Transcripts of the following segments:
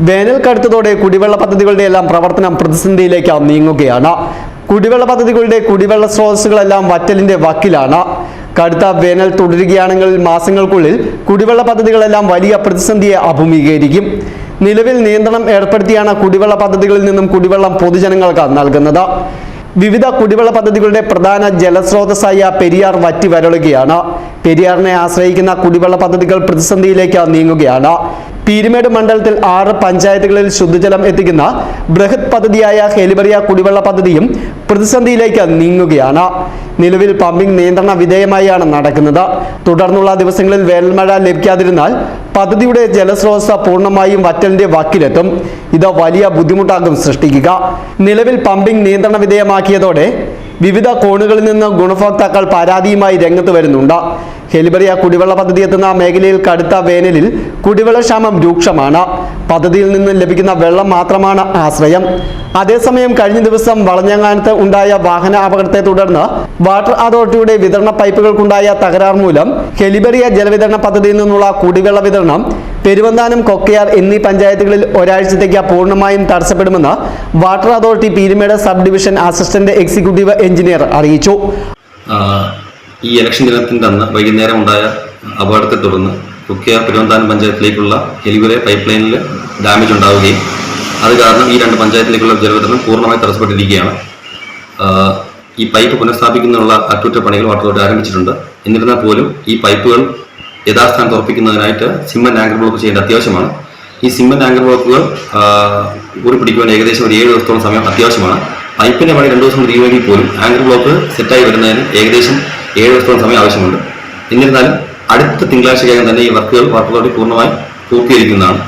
വേനൽ കടുത്തതോടെ കുടിവെള്ള പദ്ധതികളുടെ എല്ലാം പ്രവർത്തനം പ്രതിസന്ധിയിലേക്ക് നീങ്ങുകയാണ്. കുടിവെള്ള പദ്ധതികളുടെ കുടിവെള്ള സ്രോതസ്സുകളെല്ലാം വറ്റലിന്റെ വക്കിലാണ്. കടുത്ത വേനൽ തുടരുകയാണെങ്കിൽ മാസങ്ങൾക്കുള്ളിൽ കുടിവെള്ള പദ്ധതികളെല്ലാം വലിയ പ്രതിസന്ധിയെ അഭിമുഖീകരിക്കും. നിലവിൽ നിയന്ത്രണം ഏർപ്പെടുത്തിയാണ് കുടിവെള്ള പദ്ധതികളിൽ നിന്നും കുടിവെള്ളം പൊതുജനങ്ങൾക്ക് നൽകുന്നത്. വിവിധ കുടിവെള്ള പദ്ധതികളുടെ പ്രധാന ജലസ്രോതസ്സായ പെരിയാർ വറ്റി വരളുകയാണ്. പെരിയാറിനെ ആശ്രയിക്കുന്ന കുടിവെള്ള പദ്ധതികൾ പ്രതിസന്ധിയിലേക്ക് നീങ്ങുകയാണ്. പീരുമേട് മണ്ഡലത്തിൽ ആറ് പഞ്ചായത്തുകളിൽ ശുദ്ധജലം എത്തിക്കുന്ന ബൃഹത് പദ്ധതിയായ ഹെലിബറിയ കുടിവെള്ള പദ്ധതിയും പ്രതിസന്ധിയിലേക്ക് നീങ്ങുകയാണ്. നിലവിൽ പമ്പിംഗ് നിയന്ത്രണ വിധേയമായാണ് നടക്കുന്നത്. തുടർന്നുള്ള ദിവസങ്ങളിൽ വേനൽമഴ ലഭിക്കാതിരുന്നാൽ പദ്ധതിയുടെ ജലസ്രോതസ് പൂർണമായും വറ്റലിന്റെ വക്കിലെത്തും. ഇത് വലിയ ബുദ്ധിമുട്ടാകും സൃഷ്ടിക്കുക. നിലവിൽ പമ്പിംഗ് നിയന്ത്രണ വിധേയമാക്കിയതോടെ വിവിധ കോണുകളിൽ നിന്ന് ഗുണഭോക്താക്കൾ പരാതിയുമായി രംഗത്ത് വരുന്നുണ്ട്. ഹെലിബറിയ കുടിവെള്ള പദ്ധതി എത്തുന്ന മേഖലയിൽ കടുത്ത വേനലിൽ കുടിവെള്ള ക്ഷാമം രൂക്ഷമാണ്. പദ്ധതിയിൽ നിന്ന് ലഭിക്കുന്ന വെള്ളം മാത്രമാണ് ആശ്രയം. അതേസമയം കഴിഞ്ഞ ദിവസം വളഞ്ഞങ്ങാനത്ത് ഉണ്ടായ വാഹന അപകടത്തെ തുടർന്ന് വാട്ടർ അതോറിറ്റിയുടെ വിതരണ പൈപ്പുകൾക്കുണ്ടായ തകരാർ മൂലം ഹെലിബറിയ ജലവിതരണ പദ്ധതിയിൽ നിന്നുള്ള കുടിവെള്ള വിതരണം പെരുവന്താനം കൊക്കയാർ എന്നീ പഞ്ചായത്തുകളിൽ ഒരാഴ്ചത്തേക്ക് പൂർണമായും തടസ്സപ്പെടുമെന്ന് water authority Peermade sub division assistant executive engineer അറിയിച്ചു. ഈ ഇലക്ഷൻ ദിനത്തിന്റെ അന്ന് വൈകുന്നേരം ഉണ്ടായ അപകടത്തെ തുടർന്ന് കുക്കിയ പെരുവന്താനം പഞ്ചായത്തിലേക്കുള്ള ഹെലിവരെ പൈപ്പ് ലൈനിൽ ഡാമേജ് ഉണ്ടാവുകയും അത് കാരണം ഈ രണ്ട് പഞ്ചായത്തിലേക്കുള്ള ജലവിതരണം പൂർണമായി തടസ്സപ്പെട്ടിരിക്കുകയാണ്. ഈ പൈപ്പ് പുനഃസ്ഥാപിക്കുന്നതിനുള്ള അറ്റകുറ്റപ്പണികൾ വാട്ടർ അതോറിറ്റി ആരംഭിച്ചിട്ടുണ്ട്. എന്നിരുന്നാൽ പോലും ഈ പൈപ്പുകൾ യഥാസ്ഥാനത്ത് ഉറപ്പിക്കുന്നതിനായിട്ട് സിമ്മൻ ആങ്കർ ബ്ലോക്ക് ചെയ്യേണ്ട അത്യാവശ്യമാണ്. ഈ സിമ്മൻ ആങ്കർ ബ്ലോക്കുകൾ ഉരുപ്പിടിക്കുവാൻ ഏകദേശം ഒരു ഏഴ് ദിവസത്തോളം സമയം അത്യാവശ്യമാണ്. പൈപ്പിന്റെ പണി രണ്ടു ദിവസം തീരുമെങ്കിൽ പോലും ആങ്കർ ബ്ലോക്ക് സെറ്റായി വരുന്നതിന് ഏകദേശം ഏഴ് ദിവസത്തോളം സമയം ആവശ്യമുണ്ട്. എന്നിരുന്നാലും അടുത്ത തിങ്കളാഴ്ചക്കകം തന്നെ ഈ വർക്കുകൾ അതോറിറ്റി പൂർണമായി പൂർത്തീകരിക്കുന്നതാണ്.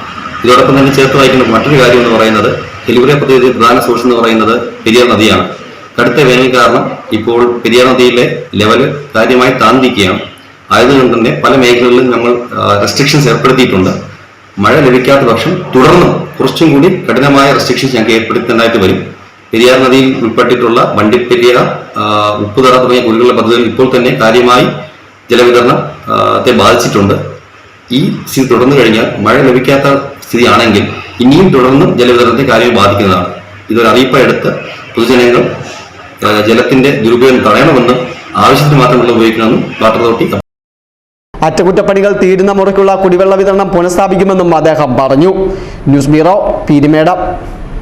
ഇതോടൊപ്പം തന്നെ ചേർത്ത് വായിക്കുന്ന മറ്റൊരു കാര്യം എന്ന് പറയുന്നത് ഹെലിവറിയ പദ്ധതി പ്രധാന സോഴ്സ് എന്ന് പറയുന്നത് പെരിയാർ നദിയാണ്. കടുത്ത വേനൽ കാരണം ഇപ്പോൾ പെരിയാർ നദിയിലെ ലെവൽ കാര്യമായി താന്നിരിക്കുകയാണ് ആയതുകൊണ്ട് തന്നെ പല മേഖലകളിലും നമ്മൾ റെസ്ട്രിക്ഷൻസ് ഏർപ്പെടുത്തിയിട്ടുണ്ട്. മഴ ലഭിക്കാത്ത പക്ഷം തുടർന്നും കുറച്ചും കൂടി കഠിനമായ റെസ്ട്രിക്ഷൻസ് ഞങ്ങൾക്ക് ഏർപ്പെടുത്തേണ്ടതായിട്ട് വരും. പെരിയാർ നദിയിൽ ഉൾപ്പെട്ടിട്ടുള്ള വണ്ടിപ്പെരിയാർ ആ, ഉപ്പുതറ തുടങ്ങിയ കുടിവെള്ള പദ്ധതികൾ ഇപ്പോൾ തന്നെ കാര്യമായി ജലവിതരണത്തെ ബാധിച്ചിട്ടുണ്ട്. ഈ സ്ഥിതി തുടർന്നു കഴിഞ്ഞാൽ മഴ ലഭിക്കാത്ത സ്ഥിതിയാണെങ്കിൽ ഇനിയും തുടർന്നും ജലവിതരണത്തെ കാര്യമായി ബാധിക്കുന്നതാണ്. ഇതൊരു അറിയിപ്പായി എടുത്ത് പൊതുജനങ്ങൾ ജലത്തിന്റെ ദുരുപയോഗം തടയണമെന്നും ആവശ്യത്തിന് മാത്രം വെള്ളം ഉപയോഗിക്കണമെന്നും വാട്ടർ അതോറിറ്റി അറ്റകുറ്റപ്പണികൾ തീരുന്ന മുറയ്ക്കുള്ള കുടിവെള്ള വിതരണം പുനഃസ്ഥാപിക്കുമെന്നും അദ്ദേഹം പറഞ്ഞു. News bureau Peermade.